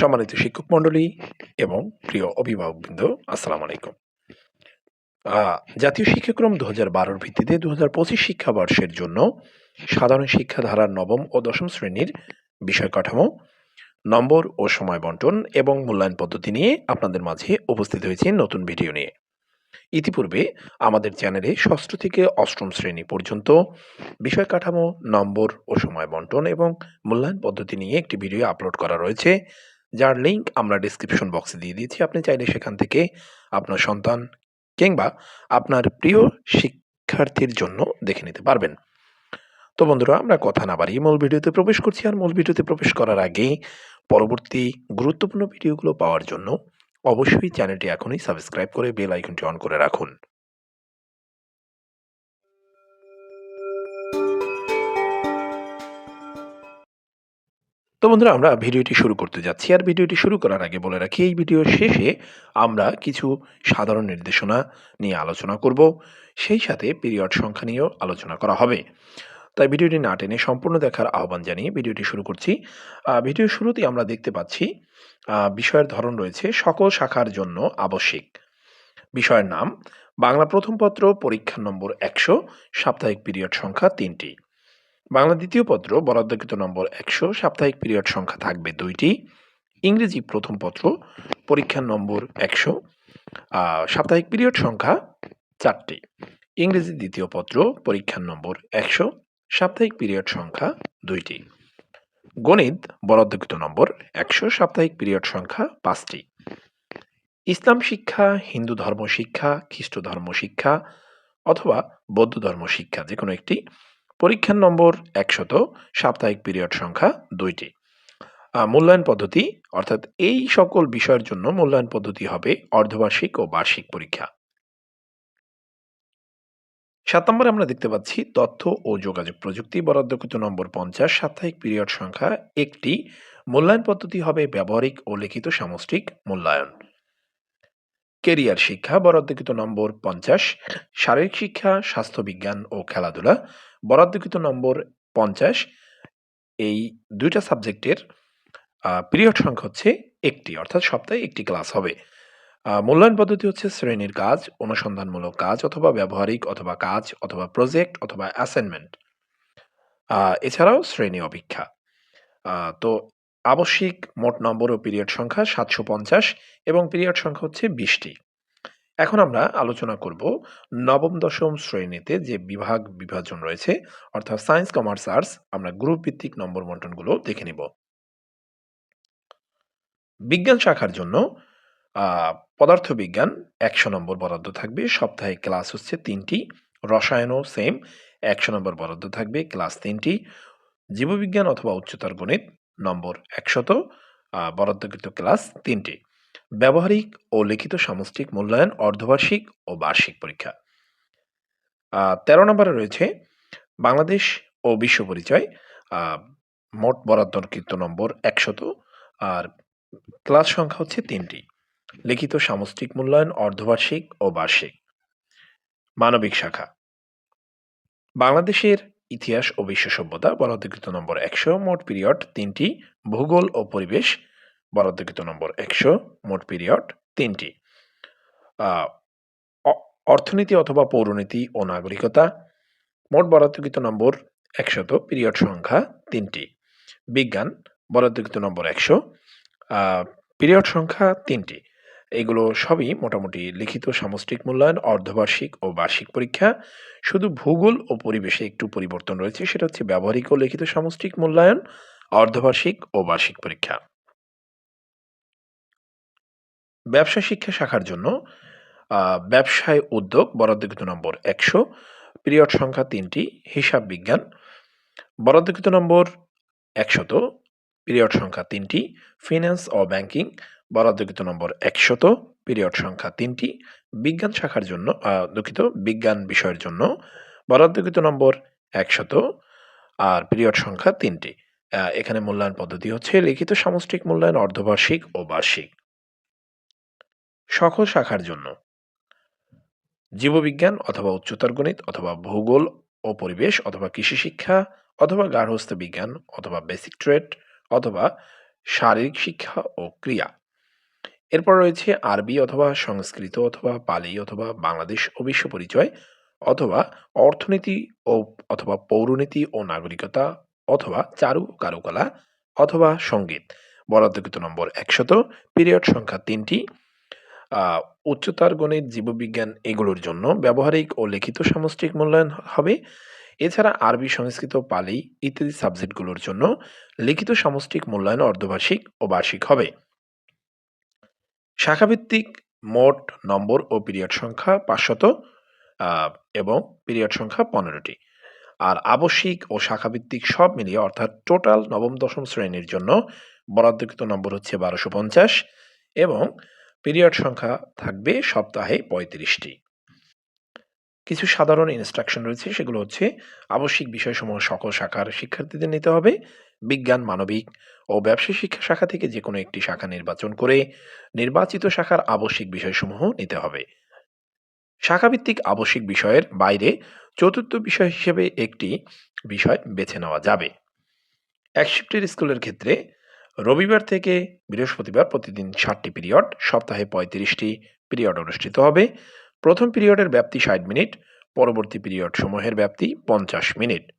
সম্মানিত শিক্ষক মণ্ডলী এবং প্রিয় অভিভাবকবৃন্দ, আসসালাম আলাইকুম। জাতীয় শিক্ষাক্রম দু হাজার বারোর ভিত্তিতে দু হাজার পঁচিশ শিক্ষাবর্ষের জন্য সাধারণ শিক্ষা ধারার নবম ও দশম শ্রেণির বিষয় কাঠামো নম্বর ও সময় বন্টন এবং মূল্যায়ন পদ্ধতি নিয়ে আপনাদের মাঝে উপস্থিত হয়েছে নতুন ভিডিও নিয়ে। ইতিপূর্বে আমাদের চ্যানেলে ষষ্ঠ থেকে অষ্টম শ্রেণি পর্যন্ত বিষয় কাঠামো নম্বর ও সময় বন্টন এবং মূল্যায়ন পদ্ধতি নিয়ে একটি ভিডিও আপলোড করা রয়েছে। যার লিঙ্ক আমরা ডিসক্রিপশন বক্সে দিয়ে দিয়েছি। আপনি চাইলে সেখান থেকে আপনার সন্তান কিংবা আপনার প্রিয় শিক্ষার্থীর জন্য দেখে নিতে পারবেন। তো বন্ধুরা, আমরা কথা না বাড়িয়ে মূল ভিডিওতে প্রবেশ করছি। আর মূল ভিডিওতে প্রবেশ করার আগে পরবর্তী গুরুত্বপূর্ণ ভিডিওগুলো পাওয়ার জন্য অবশ্যই চ্যানেলটি এখনই সাবস্ক্রাইব করে বেল আইকনটি অন করে রাখুন। তো বন্ধুরা, আমরা ভিডিওটি শুরু করতে যাচ্ছি। আর ভিডিওটি শুরু করার আগে বলে রাখি, এই ভিডিওর শেষে আমরা কিছু সাধারণ নির্দেশনা নিয়ে আলোচনা করব। সেই সাথে পিরিয়ড সংখ্যা নিয়েও আলোচনা করা হবে। তাই ভিডিওটি না টেনে সম্পূর্ণ দেখার আহ্বান জানিয়ে ভিডিওটি শুরু করছি। ভিডিও শুরুতেই আমরা দেখতে পাচ্ছি বিষয়ের ধরন রয়েছে সকল শাখার জন্য আবশ্যিক। বিষয়ের নাম, বাংলা প্রথম পত্র পরীক্ষা নম্বর একশো, সাপ্তাহিক পিরিয়ড সংখ্যা তিনটি। বাংলা দ্বিতীয় পত্র বরাদ্দকৃত নম্বর একশো, সাপ্তাহিক পিরিয়ড সংখ্যা থাকবে দুইটি। ইংরেজি প্রথম পত্র, পরীক্ষার নম্বর একশো সাপ্তাহিক পিরিয়ড সংখ্যা চারটি। ইংরেজি দ্বিতীয় পত্র, পরীক্ষার নম্বর একশো, সাপ্তাহিক পিরিয়ড সংখ্যা দুইটি। গণিত বরাদ্দকৃত নম্বর একশো, সাপ্তাহিক পিরিয়ড সংখ্যা পাঁচটি। ইসলাম শিক্ষা, হিন্দু ধর্ম শিক্ষা, খ্রিস্ট ধর্ম শিক্ষা অথবা বৌদ্ধ ধর্ম শিক্ষা যে কোনো একটি পরীক্ষার নম্বর একশত, সাপ্তাহিক পিরিয়ড সংখ্যা দুইটি। মূল্যায়ন পদ্ধতি, অর্থাৎ এই সকল বিষয়ের জন্য মূল্যায়ন পদ্ধতি হবে অর্ধবার্ষিক ও বার্ষিক পরীক্ষা। সাত নম্বরে আমরা দেখতে পাচ্ছি তথ্য ও যোগাযোগ প্রযুক্তি, বরাদ্দকৃত নম্বর পঞ্চাশ, সাপ্তাহিক পিরিয়ড সংখ্যা একটি। মূল্যায়ন পদ্ধতি হবে ব্যবহারিক ও লিখিত সামষ্টিক মূল্যায়ন। কেরিয়ার শিক্ষা, বরাদ্দকৃত নম্বর পঞ্চাশ, শারীরিক শিক্ষা স্বাস্থ্যবিজ্ঞান ও খেলাধুলা বরাদ্দকৃত নম্বর পঞ্চাশ। এই দুইটা সাবজেক্টের পিরিয়ড সংখ্যা হচ্ছে একটি, অর্থাৎ সপ্তাহে একটি ক্লাস হবে। মূল্যায়ন পদ্ধতি হচ্ছে শ্রেণির কাজ, অনুসন্ধানমূলক কাজ অথবা ব্যবহারিক অথবা কাজ অথবা প্রজেক্ট অথবা অ্যাসাইনমেন্ট এছাড়াও শ্রেণি অপেক্ষা। তো আবশ্যিক মোট নম্বর ও পিরিয়ড সংখ্যা সাতশো পঞ্চাশ এবং পিরিয়ড সংখ্যা হচ্ছে বিশটি। এখন আমরা আলোচনা করব নবম, দশম শ্রেণীতে যে বিভাগ বিভাজন রয়েছে, অর্থাৎ সায়েন্স কমার্স আর্টস আমরা গ্রুপ ভিত্তিক নম্বর বন্টনগুলো দেখে নিব। বিজ্ঞান শাখার জন্য পদার্থবিজ্ঞান একশো নম্বর বরাদ্দ থাকবে, সপ্তাহে ক্লাস হচ্ছে তিনটি, রসায়নও সেম একশো নম্বর বরাদ্দ থাকবে, ক্লাস তিনটি, জীববিজ্ঞান অথবা উচ্চতর গণিত নম্বর একশত বরাদ্দকৃত ক্লাস তিনটি। ব্যবহারিক ও লিখিত সামষ্টিক মূল্যায়ন, অর্ধবার্ষিক ও বার্ষিক পরীক্ষা। তেরো নম্বরে রয়েছে বাংলাদেশ ও বিশ্ব পরিচয়। মোট বরাদ্দকৃত নম্বর একশত, আর ক্লাস সংখ্যা হচ্ছে তিনটি। লিখিত সামষ্টিক মূল্যায়ন, অর্ধবার্ষিক ও বার্ষিক। মানবিক শাখা। বাংলাদেশের ইতিহাস ও বিশ্ব সভ্যতা বরাদ্দকৃত নম্বর একশো, মোট পিরিয়ড তিনটি। ভূগোল ও পরিবেশ বরাদ্দকৃত নম্বর একশো, মোট পিরিয়ড তিনটি। অর্থনীতি অথবা পৌরনীতি ও নাগরিকতা, মোট বরাদ্দকৃত নম্বর একশত পিরিয়ড সংখ্যা তিনটি। বিজ্ঞান বরাদ্দকৃত নম্বর একশো পিরিয়ড সংখ্যা তিনটি। এগুলো সবই মোটামুটি লিখিত সামষ্টিক মূল্যায়ন, অর্ধবার্ষিক ও বার্ষিক পরীক্ষা। শুধু ভূগোল ও পরিবেশে একটু পরিবর্তন রয়েছে, সেটা হচ্ছে ব্যবহারিক ও লিখিত সামষ্টিক মূল্যায়ন, অর্ধবার্ষিক ও বার্ষিক পরীক্ষা। ব্যবসা শিক্ষা শাখার জন্য ব্যবসায় উদ্যোগ বরাদ্দকৃত নম্বর একশো, পিরিয়ড সংখ্যা তিনটি, হিসাব বিজ্ঞান বরাদ্দকৃত নম্বর একশত, পিরিয়ড সংখ্যা তিনটি, ফিন্যান্স ও ব্যাংকিং বরাদ্দকৃত নম্বর একশত, পিরিয়ড সংখ্যা তিনটি, বিজ্ঞান শাখার জন্য দুঃখিত, বিজ্ঞান বিষয়ের জন্য বরাদ্দকৃত নম্বর একশত আর পিরিয়ড সংখ্যা তিনটি। এখানে মূল্যায়ন পদ্ধতি হচ্ছে লিখিত সামষ্টিক মূল্যায়ন, অর্ধবার্ষিক ও বার্ষিক। সকল শাখার জন্য। জীববিজ্ঞান অথবা উচ্চতর গণিত অথবা ভূগোল ও পরিবেশ অথবা কৃষি শিক্ষা অথবা গার্হস্থ্য বিজ্ঞান অথবা বেসিক ট্রেড অথবা শারীরিক শিক্ষা ও ক্রিয়া। এরপর রয়েছে আরবি অথবা সংস্কৃত অথবা পালি অথবা বাংলাদেশ ও বিশ্ব পরিচয় অথবা অর্থনীতি ও অথবা পৌরনীতি ও নাগরিকতা অথবা চারু কারুকলা অথবা সংগীত। বরাদ্দকৃত নম্বর একশত, পিরিয়ড সংখ্যা তিনটি। উচ্চতর গণিত, জীববিজ্ঞান এগুলোর জন্য ব্যবহারিক ও লিখিত সামষ্টিক মূল্যায়ন হবে। এছাড়া আরবি সংস্কৃত, পালি ইত্যাদি সাবজেক্টগুলোর জন্য লিখিত সামষ্টিক মূল্যায়ন অর্ধবার্ষিক ও বার্ষিক হবে। শাখাভিত্তিক মোট নম্বর ও পিরিয়ড সংখ্যা পাঁচশত এবং পিরিয়ড সংখ্যা পনেরোটি। আর আবশ্যিক ও শাখাভিত্তিক সব মিলিয়ে অর্থাৎ টোটাল নবম, দশম শ্রেণির জন্য বরাদ্দকৃত নম্বর হচ্ছে বারোশো পঞ্চাশ এবং পিরিয়ড সংখ্যা থাকবে সপ্তাহে পঁয়ত্রিশটি। কিছু সাধারণ ইনস্ট্রাকশন রয়েছে, সেগুলো হচ্ছে আবশ্যিক বিষয়সমূহ সকল শাখার শিক্ষার্থীদের নিতে হবে, বিজ্ঞান, মানবিক ও ব্যবসায় শিক্ষা শাখা থেকে যে কোনো একটি শাখা নির্বাচন করে নির্বাচিত শাখার আবশ্যিক বিষয়সমূহ নিতে হবে। শাখাভিত্তিক আবশ্যিক বিষয়ের বাইরে চতুর্থ বিষয় হিসেবে একটি বিষয় বেছে নেওয়া যাবে। এক শিফটের স্কুলের ক্ষেত্রে রবিবার থেকে বৃহস্পতিবার প্রতিদিন ষাটটি পিরিয়ড, সপ্তাহে পঁয়ত্রিশটি পিরিয়ড অনুষ্ঠিত হবে। প্রথম পিরিয়ডের ব্যাপ্তি ষাট মিনিট, পরবর্তী পিরিয়ড সমূহের ব্যাপ্তি পঞ্চাশ মিনিট।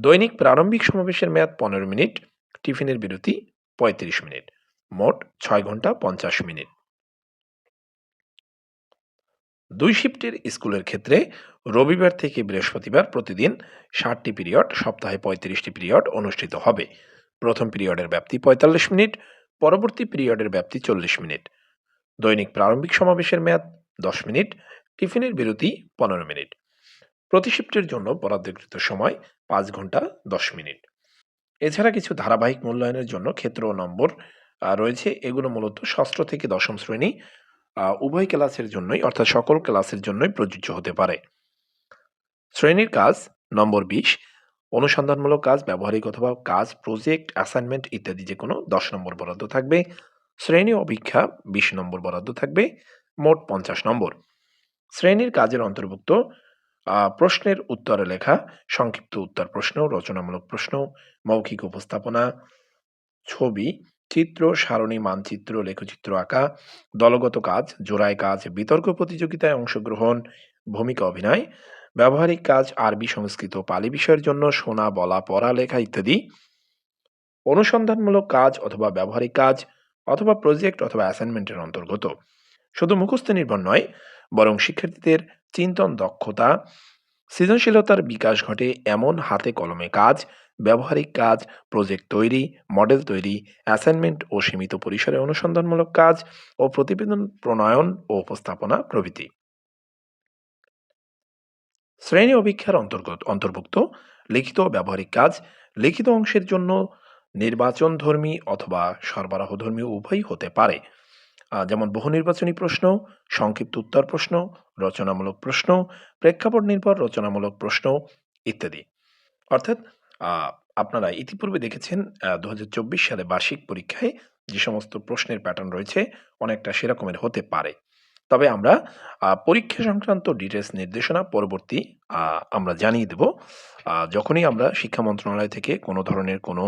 দৈনিক প্রারম্ভিক সমাবেশের মেয়াদ পনেরো মিনিট, টিফিনের বিরতি পঁয়ত্রিশ মিনিট, মোট ছয় ঘণ্টা পঞ্চাশ মিনিট। দুই শিফটের স্কুলের ক্ষেত্রে রবিবার থেকে বৃহস্পতিবার প্রতিদিন ষাটটি পিরিয়ড, সপ্তাহে পঁয়ত্রিশটি পিরিয়ড অনুষ্ঠিত হবে। প্রথম পিরিয়ডের ব্যাপ্তি পঁয়তাল্লিশ মিনিট, পরবর্তী পিরিয়ডের ব্যাপ্তি চল্লিশ মিনিট। দৈনিক প্রারম্ভিক সমাবেশের মেয়াদ দশ মিনিট, টিফিনের বিরতি পনেরো মিনিট। প্রতি শিফটের জন্য বরাদ্দকৃত সময় পাঁচ ঘণ্টা দশ মিনিট। এছাড়া কিছু ধারাবাহিক মূল্যায়নের জন্য ক্ষেত্র ও নম্বর রয়েছে। এগুলো মূলত ষষ্ঠ থেকে দশম শ্রেণি উভয় ক্লাসের জন্যই, অর্থাৎ সকল ক্লাসের জন্যই প্রযোজ্য হতে পারে। শ্রেণির কাজ, নম্বর বিশ অনুসন্ধানমূলক কাজ, ব্যবহারিক অথবা কাজ প্রজেক্ট অ্যাসাইনমেন্ট ইত্যাদি যে কোনো দশ নম্বর বরাদ্দ থাকবে। শ্রেণি অভিক্ষা বিশ নম্বর বরাদ্দ থাকবে, মোট পঞ্চাশ নম্বর। শ্রেণির কাজের অন্তর্ভুক্ত প্রশ্নের উত্তরে লেখা, সংক্ষিপ্ত উত্তর প্রশ্ন, রচনামূলক প্রশ্ন, মৌখিক উপস্থাপনা, ছবি, চিত্র, সারণী, মানচিত্র, লেখচিত্র আঁকা, দলগত কাজ, জোড়ায় কাজ, বিতর্ক প্রতিযোগিতায় অংশগ্রহণ, ভূমিকা অভিনয় ব্যবহারিক কাজ আরবি সংস্কৃত পালি বিষয়ের জন্য শোনা, বলা, পড়া, লেখা ইত্যাদি। অনুসন্ধানমূলক কাজ অথবা ব্যবহারিক কাজ অথবা প্রজেক্ট অথবা অ্যাসাইনমেন্টের অন্তর্গত। শুধু মুখস্থ নির্ভর নয়, বরং শিক্ষার্থীদের চিন্তন দক্ষতা, সৃজনশীলতার বিকাশ ঘটে এমন হাতে কলমে কাজ, ব্যবহারিক কাজ প্রজেক্ট তৈরি মডেল তৈরি অ্যাসাইনমেন্ট ও সীমিত পরিসরে অনুসন্ধানমূলক কাজ ও প্রতিবেদন প্রণয়ন ও উপস্থাপনা প্রভৃতি। শ্রেণি অভিক্ষার অন্তর্গত অন্তর্ভুক্ত। লিখিত ব্যবহারিক কাজ। লিখিত অংশের জন্য নির্বাচনধর্মী অথবা সরবরাহ সরবরাহধর্মী উভয়ই হতে পারে। যেমন বহু নির্বাচনী প্রশ্ন, সংক্ষিপ্ত উত্তর প্রশ্ন, রচনামূলক প্রশ্ন, প্রেক্ষাপট নির্ভর রচনামূলক প্রশ্ন ইত্যাদি। অর্থাৎ আপনারা ইতিপূর্বে দেখেছেন দু হাজার চব্বিশ সালে বার্ষিক পরীক্ষায় যে সমস্ত প্রশ্নের প্যাটার্ন রয়েছে, অনেকটা সেরকমের হতে পারে। তবে আমরা পরীক্ষা সংক্রান্ত ডিটেলস নির্দেশনা পরবর্তী আমরা জানিয়ে দেব। যখনই আমরা শিক্ষা মন্ত্রণালয় থেকে কোনো ধরনের কোনো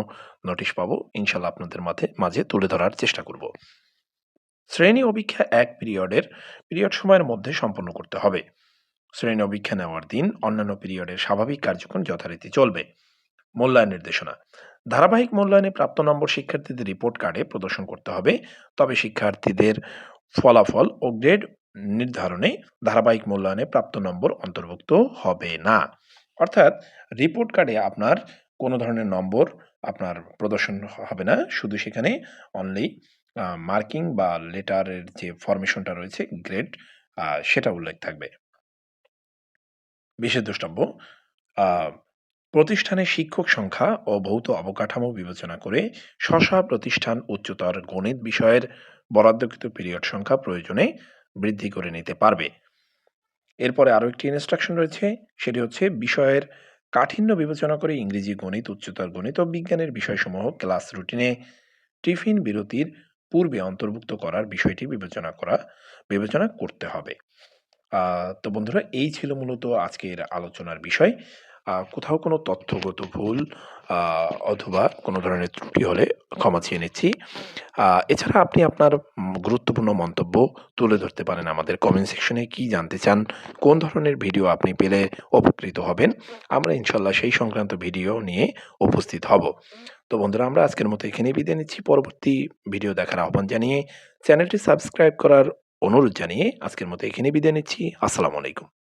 নোটিশ পাবো ইনশাল্লাহ আপনাদের মাঝে মাঝে তুলে ধরার চেষ্টা করব। শ্রেণি অভিক্ষা এক পিরিয়ডের পিরিয়ড সময়ের মধ্যে সম্পন্ন করতে হবে। শ্রেণি অভিক্ষা নেওয়ার দিন অন্যান্য পিরিয়ডের স্বাভাবিক কার্যক্রম যথারীতি চলবে। মূল্যায়ন নির্দেশনা। ধারাবাহিক মূল্যায়নে প্রাপ্ত নম্বর শিক্ষার্থীদের রিপোর্ট কার্ডে প্রদর্শন করতে হবে। তবে শিক্ষার্থীদের ফলাফল ও গ্রেড নির্ধারণে ধারাবাহিক মূল্যায়নে প্রাপ্ত নম্বর অন্তর্ভুক্ত হবে না। অর্থাৎ রিপোর্ট কার্ডে আপনার কোনো ধরনের নম্বর আপনার প্রদর্শন হবে না। শুধু সেখানে অনলি মার্কিং বা লেটারের যে ফরমেশনটা রয়েছে গ্রেড সেটা উল্লেখ থাকবে। বিশেষ দ্রষ্টব্য প্রতিষ্ঠানে শিক্ষক সংখ্যা ও ভৌত অবকাঠামো বিবেচনা করে স্ব প্রতিষ্ঠান উচ্চতর গণিত বিষয়ের বরাদ্দকৃত পিরিয়ড সংখ্যা প্রয়োজনে বৃদ্ধি করে নিতে পারবে। এরপরে আরও একটি ইনস্ট্রাকশন রয়েছে, সেটি হচ্ছে বিষয়ের কাঠিন্য বিবেচনা করে ইংরেজি গণিত, উচ্চতর গণিত ও বিজ্ঞানের বিষয়সমূহ ক্লাস রুটিনে টিফিন বিরতির পূর্বে অন্তর্ভুক্ত করার বিষয়টি বিবেচনা করা, বিবেচনা করতে হবে। তো বন্ধুরা, এই ছিল মূলত আজকের আলোচনার বিষয়। কোথাও কোনো তথ্যগত ভুল অথবা কোনো ধরনের ত্রুটি হলে ক্ষমা চেয়ে নিচ্ছি। এছাড়া আপনি আপনার গুরুত্বপূর্ণ মন্তব্য তুলে ধরতে পারেন আমাদের কমেন্ট সেকশনে কি জানতে চান, কোন ধরনের ভিডিও আপনি পেলে উপকৃত হবেন। আমরা ইনশাল্লাহ সেই সংক্রান্ত ভিডিও নিয়ে উপস্থিত হব। তো বন্ধুরা আমরা আজকের মতো এখানেই বিদায় নিচ্ছি। পরবর্তী ভিডিও দেখার আহ্বান জানিয়ে চ্যানেলটি সাবস্ক্রাইব করার অনুরোধ জানিয়ে আজকের মতো এখানেই বিদায় নিচ্ছি। আসসালামু আলাইকুম।